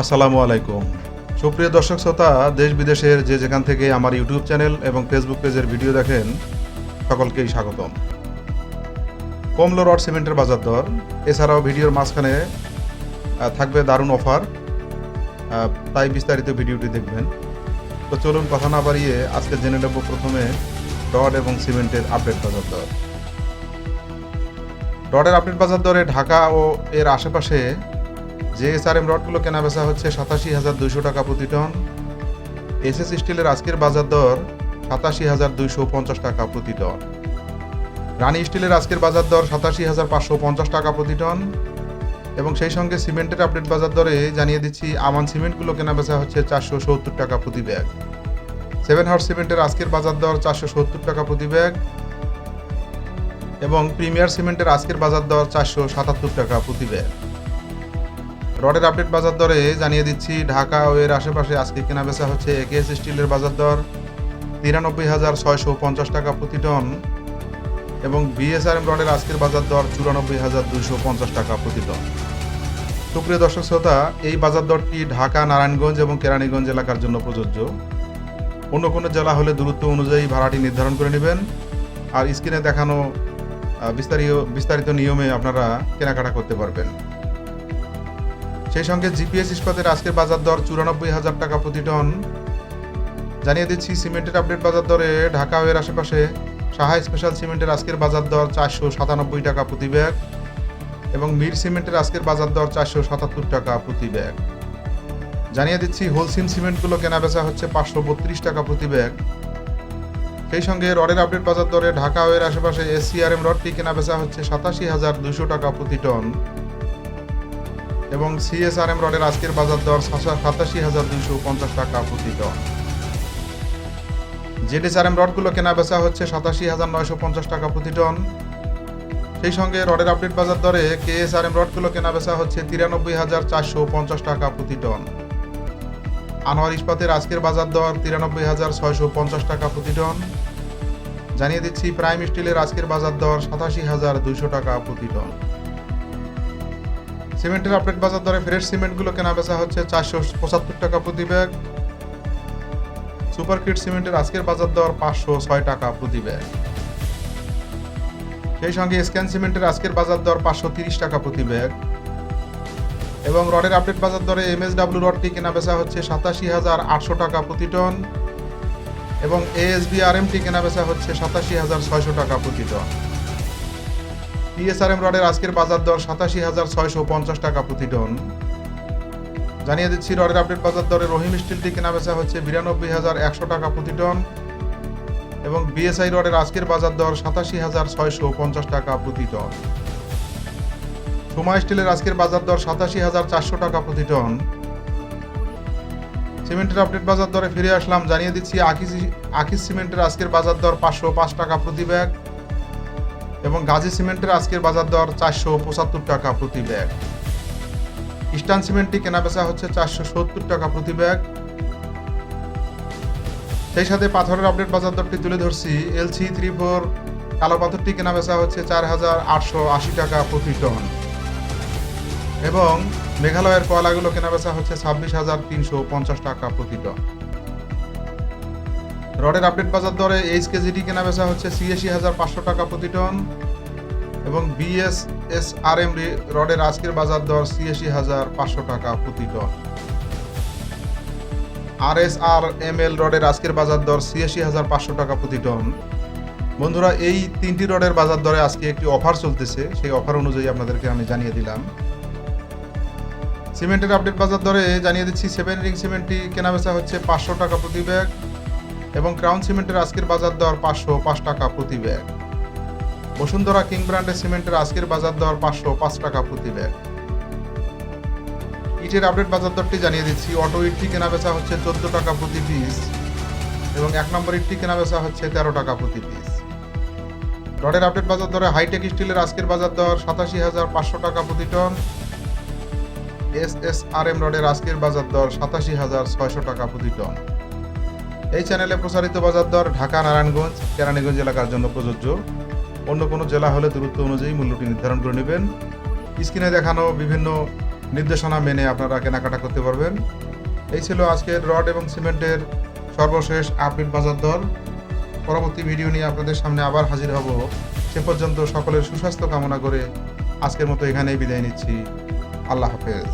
আসসালামু আলাইকুম। সুপ্রিয় দর্শক শ্রোতা, দেশ বিদেশের যে যেখান থেকে আমার ইউটিউব চ্যানেল এবং ফেসবুক পেজের ভিডিও দেখেন, সকলকেই স্বাগতম। কমলো রড সিমেন্টের বাজার দর, এছাড়াও ভিডিওর মাঝখানে থাকবে দারুণ অফার। তাই বিস্তারিত ভিডিওটি দেখবেন। তো চলুন কথা না বাড়িয়ে আজকে জেনে নেব প্রথমে রড এবং সিমেন্টের আপডেট বাজার দর। রডের আপডেট বাজার দরে ঢাকা ও এর আশেপাশে যে এসআরএম রডগুলো কেনা বেচা হচ্ছে সাতাশি হাজার দুইশো টাকা প্রতি টন। এসএস স্টিলের আজকের বাজার দর সাতাশি হাজার দুইশো পঞ্চাশ টাকা প্রতি টন। রানী স্টিলের আজকের বাজার দর সাতাশি হাজার পাঁচশো পঞ্চাশ টাকা প্রতি টন। এবং সেই সঙ্গে সিমেন্টের আপডেট বাজার দরে জানিয়ে দিচ্ছি, আমান সিমেন্টগুলো কেনা বেচা হচ্ছে চারশো সত্তর টাকা প্রতি ব্যাগ। সেভেন হাউস সিমেন্টের আজকের বাজার দর চারশো সত্তর টাকা প্রতি ব্যাগ। এবং প্রিমিয়ার সিমেন্টের আজকের বাজার দর চারশো সাতাত্তর টাকা প্রতি ব্যাগ। রডের আপডেট বাজার দরে জানিয়ে দিচ্ছি, ঢাকা ও এর আশেপাশে আজকে কেনা বেচা হচ্ছে একেএস স্টিলের বাজার দর, তিরানব্বই হাজার ছয়শো পঞ্চাশ টাকা প্রতি টন এবং বিএসআরএম রডের আজকের বাজার দর চুরানব্বই হাজার দুইশো পঞ্চাশ টাকা প্রতি টন। সুপ্রিয় দর্শক শ্রোতা, এই বাজার দরটি ঢাকা, নারায়ণগঞ্জ এবং কেরানীগঞ্জ এলাকার জন্য প্রযোজ্য? অন্য কোনো জেলা হলে দূরত্ব অনুযায়ী ভাড়াটি নির্ধারণ করে নেবেন। আর স্ক্রিনে দেখানো বিস্তারিত বিস্তারিত নিয়মে আপনারা কেনাকাটা করতে পারবেন। সেই সঙ্গে জিপিএস ইস্পাতের আজকের বাজার দর চুরানব্বই হাজার টাকা প্রতি টন। জানিয়ে দিচ্ছি, সিমেন্টের আপডেট বাজার দরে ঢাকা ও এর আশেপাশে সাহা স্পেশাল সিমেন্টের আজকের বাজার দর চারশো সাতানব্বই টাকা প্রতি ব্যাগ এবং মির সিমেন্টের আজকের বাজার দর চারশো সাতাত্তর টাকা প্রতি ব্যাগ। জানিয়ে দিচ্ছি, হোলসিম সিমেন্টগুলো কেনা বেচা হচ্ছে পাঁচশো বত্রিশ টাকা প্রতি ব্যাগ। সেই সঙ্গে রডের আপডেট বাজার দরে ঢাকা ও এর আশেপাশে এসসিআরএম রডটি কেনা বেচা হচ্ছে সাতাশি হাজার দুশো টাকা প্রতি টন। এবং সিএসআরএম রডের আজকের বাজার দর সাতাশি হাজার দুইশো পঞ্চাশ টাকা প্রতি টন জেডিএসআরএম রডগুলো কেনা বেচা হচ্ছে সাতাশি হাজার নয়শো পঞ্চাশ টাকা প্রতি টন। সেই সঙ্গে রডের আপডেট বাজার দরে কেএসআরএম রডগুলো কেনা বেচা হচ্ছে তিরানব্বই হাজার চারশো পঞ্চাশ টাকা প্রতি টন। আনোয়ার ইস্পাতের আজকের বাজার দর তিরানব্বই হাজার ছয়শো পঞ্চাশ টাকা প্রতি টন। জানিয়ে দিচ্ছি, প্রাইম স্টিলের আজকের বাজার দর সাতাশি হাজার দুইশো টাকা প্রতি টন। সিমেন্টের আপডেট বাজার দরে ফ্রেশ সিমেন্টগুলো কেনা বেচা হচ্ছে চারশো পঁচাত্তর টাকা প্রতি ব্যাগ সুপার সিমেন্টের আজকের বাজার দর পাঁচশো ছয় টাকা প্রতি ব্যাগ সেই সঙ্গে স্ক্যান সিমেন্টের আজকের বাজার দর পাঁচশো তিরিশ টাকা প্রতি ব্যাগ এবং রডের আপডেট বাজার দরে এমএসডাব্লিউ রডটি কেনা বেচা হচ্ছে সাতাশি হাজার আটশো টাকা প্রতি টন এবং এএসবি আরএমটি কেনা বেচা হচ্ছে সাতাশি হাজার ছয়শো টাকা প্রতি টন পিএসআরএম রডের আজকের বাজার দর সাতাশি হাজার ছয়শো পঞ্চাশ টাকা প্রতি টন। জানিয়ে দিচ্ছি, রডের আপডেট বাজার দরে রহিম স্টিলটি কেনা বেচা হচ্ছে বিরানব্বই হাজার একশো টাকা প্রতি টন এবং বিএসআই রডের আজকের বাজার দর সাতাশি হাজার ছয়শো পঞ্চাশ টাকা প্রতি টন। সোমা স্টিলের আজকের বাজার দর সাতাশি হাজার চারশো টাকা প্রতি টন। সিমেন্টের আপডেট বাজার দরে ফিরে আসলাম। জানিয়ে দিচ্ছি, আকিস আকিস সিমেন্টের আজকের বাজার দর পাঁচশো পাঁচ টাকা প্রতি ব্যাগ। এবং গাজী সিমেন্টের আজকের বাজার দর চারশো পঁচাত্তর টাকা প্রতি ব্যাগ। ইস্টার্ন সিমেন্টটি কেনা বেচা হচ্ছে চারশো সত্তর টাকা প্রতি ব্যাগ। সেই সাথে পাথরের আপডেট বাজার দরটি তুলে ধরছি। এলসি থ্রি ফোর কালো পাথরটি কেনা বেচা হচ্ছে চার হাজার আটশো আশি টাকা প্রতি টন। এবং মেঘালয়ের কয়লাগুলো কেনা বেচা হচ্ছে ছাব্বিশ হাজার তিনশো পঞ্চাশ টাকা প্রতি টন। রডের আপডেট বাজার দরে এইচ কেজিটি কেনা বেচা হচ্ছে ছিয়াশি হাজার পাঁচশো টাকা প্রতি টন এবং বিএস এস আর এম রডের আজকের বাজার দর ছিয়াশি হাজার পাঁচশো টাকা প্রতি ton. R S R M এল রডের আজকের বাজার দর ছিয়াশি হাজার পাঁচশো টাকা প্রতি টন। বন্ধুরা, এই তিনটি রডের বাজার দরে আজকে একটি অফার চলতেছে। সেই অফার অনুযায়ী আপনাদেরকে আমি জানিয়ে দিলাম। সিমেন্টের আপডেট বাজার দরে জানিয়ে দিচ্ছি, সেভেন রিং সিমেন্টটি কেনা বেচা হচ্ছে পাঁচশো টাকা প্রতি ব্যাগ। এবং ক্রাউন সিমেন্টের আজকের বাজার দর পাঁচশো পাঁচ টাকা প্রতি ব্যাগ। বসুন্ধরা কিং ব্র্যান্ডের সিমেন্টের আজকের বাজার দর পাঁচশো পাঁচ টাকা প্রতি ব্যাগ। ইটের আপডেট বাজার দরটি জানিয়ে দিচ্ছি, অটো ইটটি কেনা বেচা হচ্ছে চোদ্দ টাকা প্রতি পিস এবং এক নম্বর ইটটি কেনা বেচা হচ্ছে তেরো টাকা প্রতি পিস রডের আপডেট বাজার দরে হাইটেক স্টিলের আজকের বাজার দর সাতাশি হাজার পাঁচশো টাকা প্রতি ton. S S R M রডের আজকের বাজার দর সাতাশি হাজার ছয়শো টাকা প্রতি টন। এই চ্যানেলে প্রচারিত বাজার দর ঢাকা, নারায়ণগঞ্জ, কেরানীগঞ্জ এলাকার জন্য প্রযোজ্য। অন্য কোনো জেলা হলে দূরত্ব অনুযায়ী মূল্যটি নির্ধারণ করে নেবেন। স্ক্রিনে দেখানো বিভিন্ন নির্দেশনা মেনে আপনারা কেনাকাটা করতে পারবেন। এই ছিল আজকের রড এবং সিমেন্টের সর্বশেষ আপডেট বাজার দর। পরবর্তী ভিডিও নিয়ে আপনাদের সামনে আবার হাজির হব। সে পর্যন্ত সকলের সুস্বাস্থ্য কামনা করে আজকের মতো এখানেই বিদায় নিচ্ছি। আল্লাহ হাফেজ।